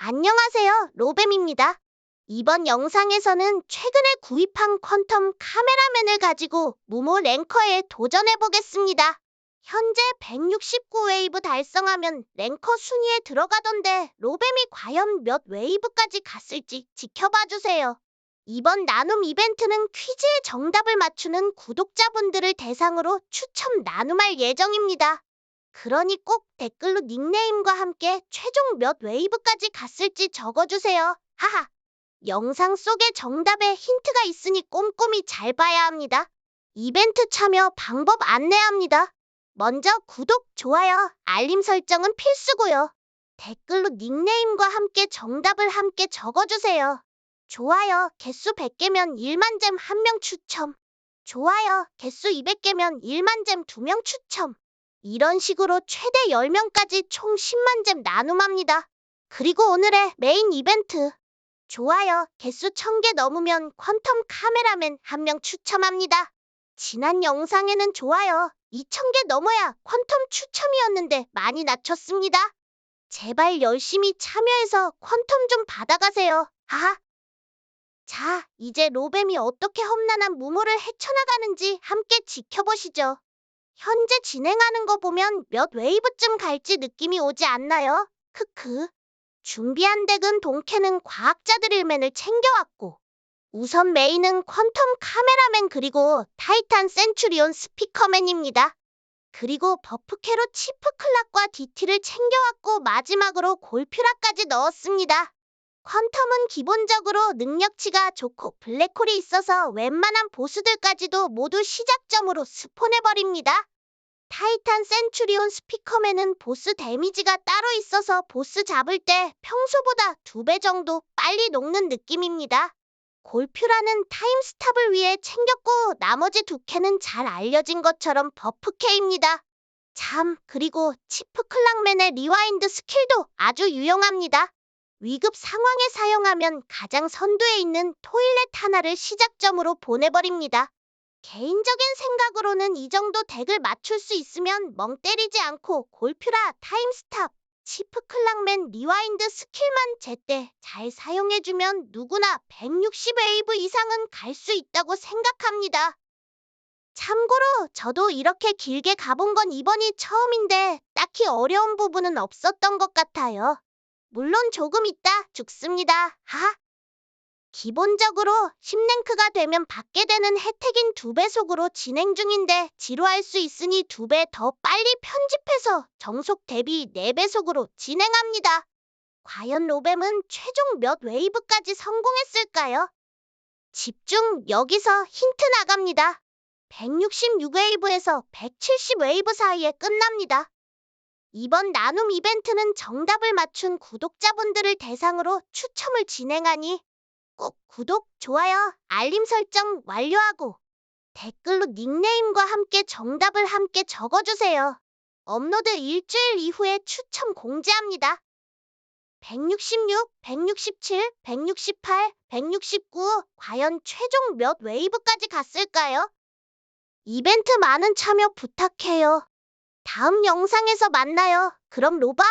안녕하세요. 로뱀입니다. 이번 영상에서는 최근에 구입한 퀀텀 카메라맨을 가지고 무모 랭커에 도전해 보겠습니다. 현재 169 웨이브 달성하면 랭커 순위에 들어가던데 로뱀이 과연 몇 웨이브까지 갔을지 지켜봐 주세요. 이번 나눔 이벤트는 퀴즈의 정답을 맞추는 구독자분들을 대상으로 추첨 나눔할 예정입니다. 그러니 꼭 댓글로 닉네임과 함께 최종 몇 웨이브까지 갔을지 적어주세요. 하하. 영상 속에 정답에 힌트가 있으니 꼼꼼히 잘 봐야 합니다. 이벤트 참여 방법 안내합니다. 먼저 구독, 좋아요, 알림 설정은 필수고요. 댓글로 닉네임과 함께 정답을 함께 적어주세요. 좋아요, 개수 100개면 1만 잼 1명 추첨. 좋아요, 개수 200개면 1만 잼 2명 추첨. 이런 식으로 최대 10명까지 총 10만 잼 나눔합니다. 그리고 오늘의 메인 이벤트. 좋아요, 개수 1000개 넘으면 퀀텀 카메라맨 1명 추첨합니다. 지난 영상에는 좋아요, 2000개 넘어야 퀀텀 추첨이었는데 많이 낮췄습니다. 제발 열심히 참여해서 퀀텀 좀 받아가세요. 하하. 자, 이제 로뱀이 어떻게 험난한 무모를 헤쳐나가는지 함께 지켜보시죠. 현재 진행하는 거 보면 몇 웨이브쯤 갈지 느낌이 오지 않나요? 크크. 준비한 덱은 동캐는 과학자들 일맨을 챙겨왔고 우선 메인은 퀀텀 카메라맨 그리고 타이탄 센츄리온 스피커맨입니다. 그리고 버프캐로 치프 클락과 DT를 챙겨왔고 마지막으로 골퓨라까지 넣었습니다. 퀀텀은 기본적으로 능력치가 좋고 블랙홀이 있어서 웬만한 보스들까지도 모두 시작점으로 스폰해버립니다. 타이탄 센츄리온 스피커맨은 보스 데미지가 따로 있어서 보스 잡을 때 평소보다 두 배 정도 빨리 녹는 느낌입니다. 골퓨라는 타임스탑을 위해 챙겼고 나머지 두 캔은 잘 알려진 것처럼 버프캐입니다. 참, 그리고 치프 클락맨의 리와인드 스킬도 아주 유용합니다. 위급 상황에 사용하면 가장 선두에 있는 토일렛 하나를 시작점으로 보내버립니다. 개인적인 생각으로는 이 정도 덱을 맞출 수 있으면 멍 때리지 않고 골퓨라, 타임스탑, 치프 클락맨 리와인드 스킬만 제때 잘 사용해주면 누구나 160웨이브 이상은 갈 수 있다고 생각합니다. 참고로 저도 이렇게 길게 가본 건 이번이 처음인데 딱히 어려운 부분은 없었던 것 같아요. 물론 조금 있다 죽습니다. 하하. 기본적으로 10랭크가 되면 받게 되는 혜택인 두 배속으로 진행 중인데 지루할 수 있으니 두 배 더 빨리 편집해서 정속 대비 4배속으로 진행합니다. 과연 로뱀은 최종 몇 웨이브까지 성공했을까요? 집중 여기서 힌트 나갑니다. 166웨이브에서 170웨이브 사이에 끝납니다. 이번 나눔 이벤트는 정답을 맞춘 구독자분들을 대상으로 추첨을 진행하니 꼭 구독, 좋아요, 알림 설정 완료하고 댓글로 닉네임과 함께 정답을 함께 적어주세요. 업로드 일주일 이후에 추첨 공지합니다. 166, 167, 168, 169 과연 최종 몇 웨이브까지 갔을까요? 이벤트 많은 참여 부탁해요. 다음 영상에서 만나요. 그럼 로바.